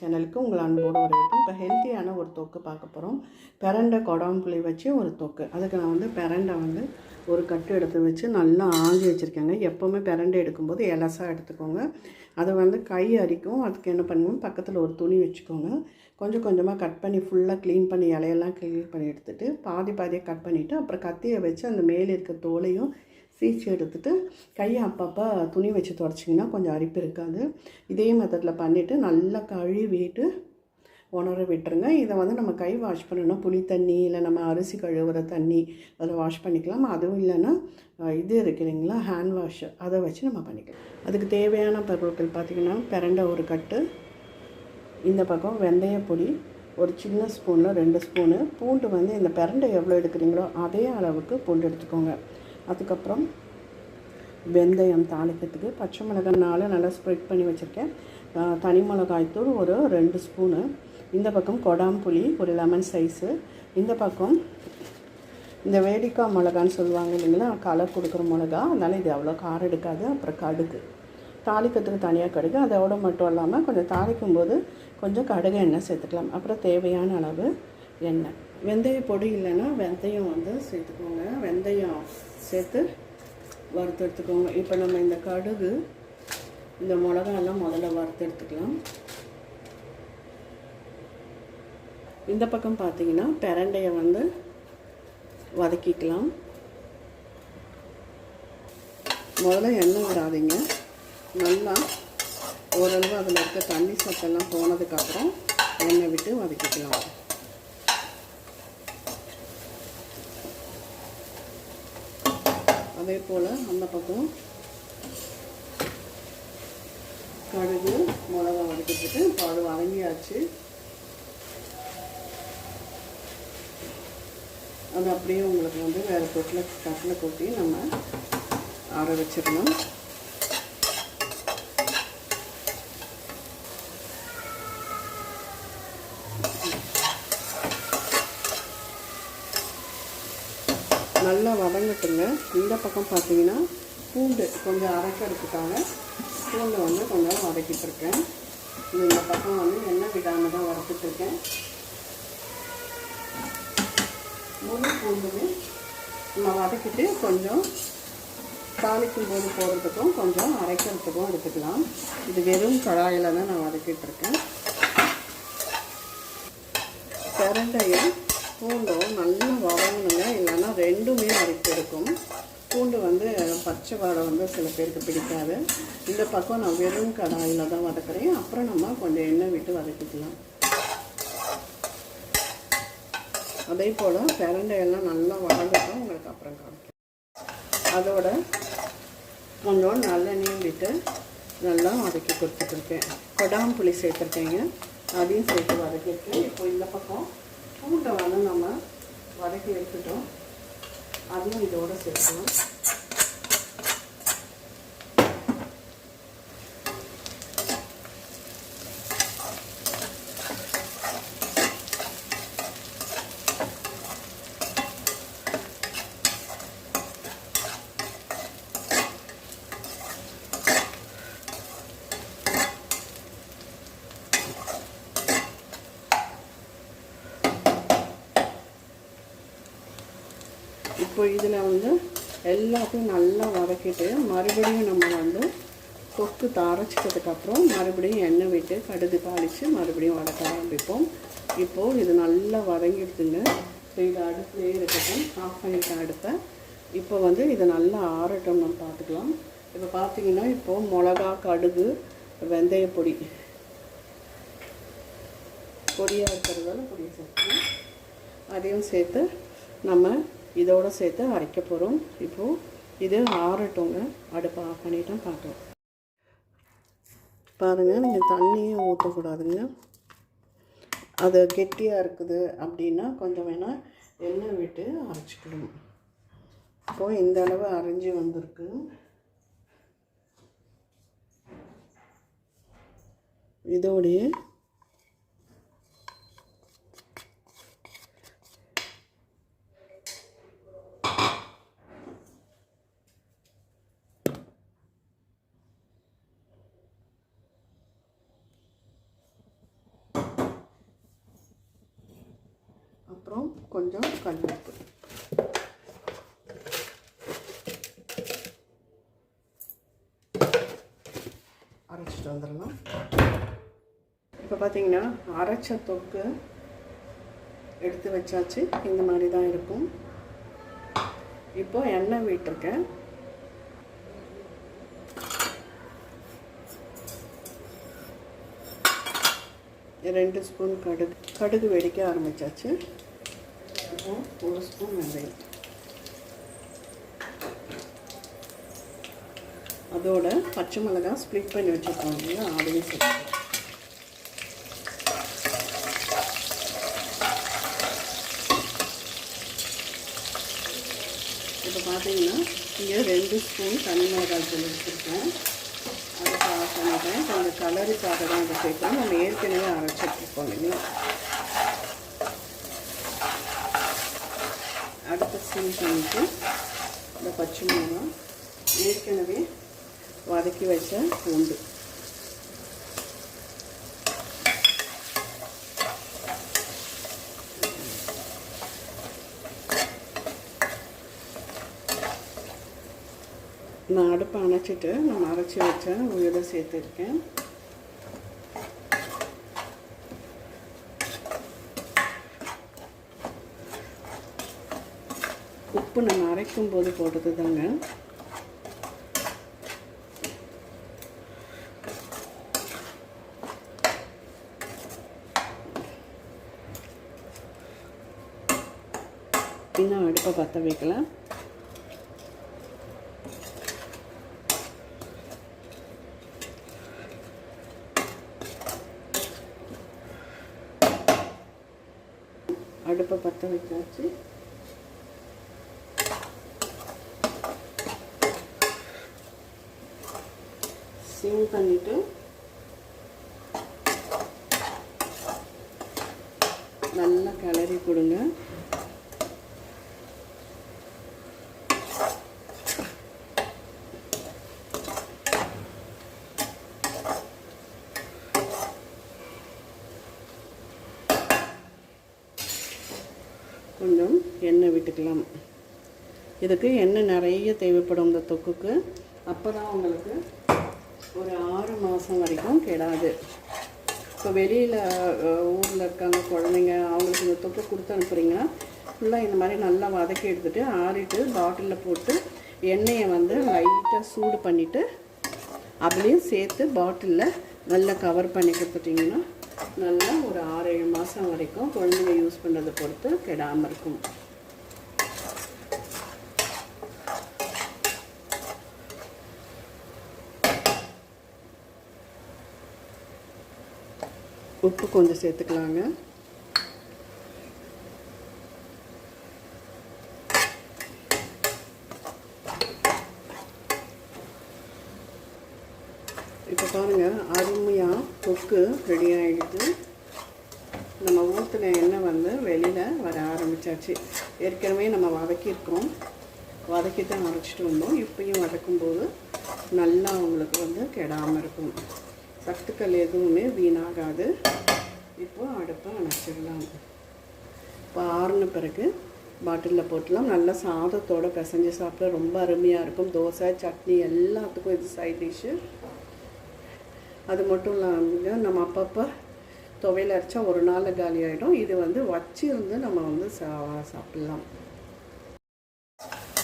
சேனலுக்கு உங்கள் அன்போடு வரவேற்கும். இப்போ ஹெல்த்தியான ஒரு தொக்கு பார்க்க போகிறோம் பிரண்டை கொடாம்புளி வச்சு ஒரு தொக்கு. அதுக்கு நான் வந்து பெரண்டை வந்து ஒரு கட்டு எடுத்து வச்சு நல்லா ஆஞ்சி வச்சுருக்கேங்க. எப்போவுமே பெரண்டை எடுக்கும்போது எலசாக எடுத்துக்கோங்க. அதை வந்து கை அரிக்கும். அதுக்கு என்ன பண்ணுவோம்? பக்கத்தில் ஒரு துணி வச்சுக்கோங்க. கொஞ்சம் கொஞ்சமாக கட் பண்ணி ஃபுல்லாக க்ளீன் பண்ணி இலையெல்லாம் க்ளீன் பண்ணி எடுத்துகிட்டு பாதி பாதியாக கட் பண்ணிவிட்டு அப்புறம் கத்தியை வச்சு அந்த மேலே இருக்க தோலையும் சீச்சு எடுத்துட்டு கையை அப்பப்போ துணி வச்சு துடச்சிங்கன்னா கொஞ்சம் அரிப்பு இருக்காது. இதே மெத்தடில் பண்ணிவிட்டு நல்லா கழுவிட்டு உணர விட்டுருங்க. இதை வந்து நம்ம கை வாஷ் பண்ணணும். புளி தண்ணி இல்லை நம்ம அரிசி கழுவுற தண்ணி அதில் வாஷ் பண்ணிக்கலாம். அதுவும் இல்லைன்னா இது இருக்கு இல்லைங்களா? ஹேண்ட் வாஷ் அதை வச்சு நம்ம பண்ணிக்கலாம். அதுக்கு தேவையான பொருட்கள் பார்த்திங்கன்னா பிரண்டை ஒரு கட்டு இந்த பக்கம் வெந்தய பொடி ஒரு சின்ன ஸ்பூனில் ரெண்டு ஸ்பூனு பூண்டு வந்து இந்த பிரண்டை எவ்வளோ எடுக்கிறீங்களோ அதே அளவுக்கு பூண்டு எடுத்துக்கோங்க. அதுக்கப்புறம் வெந்தயம் தாளிக்கிறதுக்கு பச்சை மிளகாய் நாலு நல்லா ஸ்ப்ரெட் பண்ணி வச்சுருக்கேன். தனி மிளகாய் தூள் ஒரு ரெண்டு ஸ்பூனு இந்த பக்கம் கொடாம்புளி ஒரு லெமன் சைஸு இந்த பக்கம் இந்த வேடிக்காய் மிளகான்னு சொல்லுவாங்க இல்லைங்களா கலர் கொடுக்குற மிளகா. அதனால் இது அவ்வளோ காரம் எடுக்காது அப்புறம் கடுகு. தாளிக்கிறதுக்கு தனியாக கடுகு. அதோட மட்டும் இல்லாமல் கொஞ்சம் தாளிக்கும் போது கொஞ்சம் கடுகு எண்ணெய் சேர்த்துக்கலாம். அப்புறம் தேவையான அளவு எண்ணெய். வெந்தய பொடி இல்லைன்னா வெந்தயம் வந்து சேர்த்துக்கோங்க. வெந்தயம் சேர்த்து வறுத்து எடுத்துக்கோங்க இப்போ நம்ம இந்த கடுகு இந்த மிளகாலாம் முதல்ல வறுத்து எடுத்துக்கலாம் இந்த பக்கம் பார்த்தீங்கன்னா பெரண்டையை வந்து வதக்கிக்கலாம். முதல்ல எண்ணெய் விடாதீங்க நல்லா ஓரளவு அதில் இருக்க தண்ணி சத்தெல்லாம் போனதுக்கப்புறம் எண்ணெய் விட்டு வதக்கிக்கலாம். அதே போல் அந்த பக்கம் கடுகு மிளகா வதக்கிட்டு இப்போ அது வதங்கியாச்சு. அது அப்படியே உங்களுக்கு வந்து வேறு தொட்டில் தட்டில் கொட்டி நம்ம ஆற வச்சிடணும். நல்லா வதங்கட்டுங்க. இந்த பக்கம் பார்த்தீங்கன்னா பூண்டு கொஞ்சம் அரைக்கிறதுக்காக பூண்டை வந்து கொஞ்சம் வதக்கிட்டு இருக்கேன். இந்த பக்கம் வந்து எண்ணெய் விடாமல் தான் வறுத்துட்டு இருக்கேன். முழு பூண்டுமே நம்ம வதக்கிட்டு கொஞ்சம் தாளிக்கும் போது போடுறதுக்கும் கொஞ்சம் அரைக்கிறதுக்கும் எடுத்துக்கலாம். இது வெறும் கடாயில் தான் நான் வதக்கிட்டு இருக்கேன். பிரண்டையும் பூண்டும் நல்லா வதங்கணுங்க. இல்லைன்னா ரெண்டுமே அரைப்பு இருக்கும் பூண்டு வந்து பச்சை வாடை வந்து சில பேருக்கு பிடிக்காது. இந்த பக்கம் நான் வெறும் கடாயில் தான் வதக்குறேன். அப்புறம் நம்ம கொஞ்சம் எண்ணெய் விட்டு வதக்கிக்கலாம். அதே போல் பிரண்டையெல்லாம் நல்லா வதங்கட்டும் உங்களுக்கு அப்புறம் காமிக்கும் அதோட கொஞ்சம் நல்லெண்ணெயும் விட்டு நல்லா வதக்கி கொடுத்துட்ருக்கேன். கொடாம்புளி சேர்த்துருக்கேங்க. அதையும் சேர்த்து வதக்கிருக்கேன் இப்போ இந்த பக்கம் பூண்டை வந்து நம்ம வதக்கி எடுத்துட்டோம். அதுவும் இதோட சேர்க்கணும் இப்போ இதில் வந்து எல்லாத்தையும் நல்லா வதக்கிட்டு மறுபடியும் நம்ம வந்து கொக்கு தாரைச்சிட்டதுக்கப்புறம் மறுபடியும் எண்ணெய் விட்டு கடுகு தாளித்து மறுபடியும் வதக்க ஆரம்பிப்போம். இப்போது இது நல்லா வதங்கிடுதுங்க. ஸோ இது அடுப்புலேயே இருக்கட்டும். ஆஃப் பண்ணிட்டேன் அடுப்பை. இப்போ வந்து இது நல்லா ஆறட்டும் நம்ம பார்த்துக்கலாம். இப்போ பார்த்தீங்கன்னா இப்போது மிளகா கடுகு வெந்தய பொடி. பொடியாக இருக்கிறதால பொடியை சேர்த்துக்கலாம். அதையும் சேர்த்து நம்ம இதோட சேர்த்து அரைக்க போகிறோம் இப்போது இது ஆறட்டுங்க அடுப்பை ஆஃப் பண்ணிட்டோம் பார்க்கலாம். பாருங்கள் நீங்கள் தண்ணியும் ஊற்றக்கூடாதுங்க அது கெட்டியாக இருக்குது அப்படின்னா கொஞ்சம் வேணால் எண்ணெய் விட்டு அரைச்சிக்கணும். இப்போது இந்த அளவு அரைஞ்சி வந்திருக்கு. இதோடைய அப்புறம் கொஞ்சம் கல் அரைச்சிட்டு வந்துடலாம். இப்போ பார்த்தீங்கன்னா அரைச்ச தொக்கு எடுத்து வச்சாச்சு. இந்த மாதிரி தான் இருக்கும். இப்போ எண்ணெய் விட்டுருக்கேன். ரெண்டு ஸ்பூன் கடுகு. கடுகு வெடிக்க ஆரம்பிச்சாச்சு. இப்போ ஒரு ஸ்பூன் வெந்தயம். அதோட பச்சை மிளகாய் ஸ்ப்ளிட் பண்ணி வச்சுருக்கோம் இல்லையா? அதையும் சேர்த்து. இப்போ பார்த்தீங்கன்னா இங்கே ரெண்டு ஸ்பூன் தனி மிளகாய் தூள் வச்சுருக்கேன். அதை ஆஃப் பண்ணிட்டேன் கொஞ்சம் கலருக்காக தான் அதை சேர்க்கணும். நம்ம ஏற்கனவே அரைச்சிட்ருக்கோம் இல்லையா? அடுத்த சீன் பண்ணிட்டு இந்த பச்சை மிளகாய் ஏற்கனவே வதக்கி வச்ச பூண்டு. நான் அடுப்பை அணைச்சிட்டு நான் அரைச்சி வச்ச உயிரை சேர்த்துருக்கேன். உப்பு நம்ம அரைக்கும் போது போட்டது தாங்க இன்னும் அடுப்பை பற்ற வைக்கலாம். அடுப்பை பற்ற வச்சாச்சு. சிம் பண்ணிவிட்டு நல்லா கிளறி கொடுங்க. கொஞ்சம் எண்ணெய் விட்டுக்கலாம். இதுக்கு எண்ணெய் நிறைய தேவைப்படும் இந்த தொக்குக்கு. அப்போ தான் உங்களுக்கு ஒரு ஆறு மாதம் வரைக்கும் கெடாது. இப்போ வெளியில் ஊரில் இருக்காங்க குழந்தைங்க அவங்களுக்கு இந்த தொப்பு கொடுத்து அனுப்புகிறீங்கன்னா ஃபுல்லாக இந்த மாதிரி நல்லா வதக்கி எடுத்துகிட்டு ஆறிட்டு பாட்டிலில் போட்டு எண்ணெயை வந்து லைட்டாக சூடு பண்ணிவிட்டு அதுலேயும் சேர்த்து பாட்டிலில் நல்லா கவர் பண்ணி கொடுத்துட்டிங்கன்னா நல்லா ஒரு ஆறு ஏழு மாதம் வரைக்கும் குழந்தைங்க யூஸ் பண்ணுறதை பொறுத்து கெடாமல் இருக்கும். உப்பு கொஞ்சம் சேர்த்துக்கலாங்க. இப்போ பாருங்கள் அருமையாக தொக்கு ரெடி ஆகிடுது நம்ம ஊற்றின எண்ணெய் வந்து வெளியில் வர ஆரம்பித்தாச்சு ஏற்கனவே நம்ம வதக்கியிருக்கோம். வதக்கி தான் அரைச்சிட்டு வந்தோம். இப்பயும் வதக்கும்போது நல்லா உங்களுக்கு வந்து கெடாமல் இருக்கும். சத்துக்கள் எதுவுமே வீணாகாது. இப்போ அடுப்பை அணைச்சிடலாம். இப்போ ஆறுன பிறகு பாட்டிலில் போட்டுலாம். நல்லா சாதத்தோடு பிசைஞ்சு சாப்பிட ரொம்ப அருமையாக இருக்கும். தோசை சட்னி எல்லாத்துக்கும் இது சைட் டிஷ்ஷு அது மட்டும் இல்லாமல் நம்ம அப்பப்போ துவையில் அரைச்சா ஒரு நாளில் காலி ஆகிடும் இது வந்து வச்சிருந்து நம்ம வந்து சா சாப்பிட்லாம்.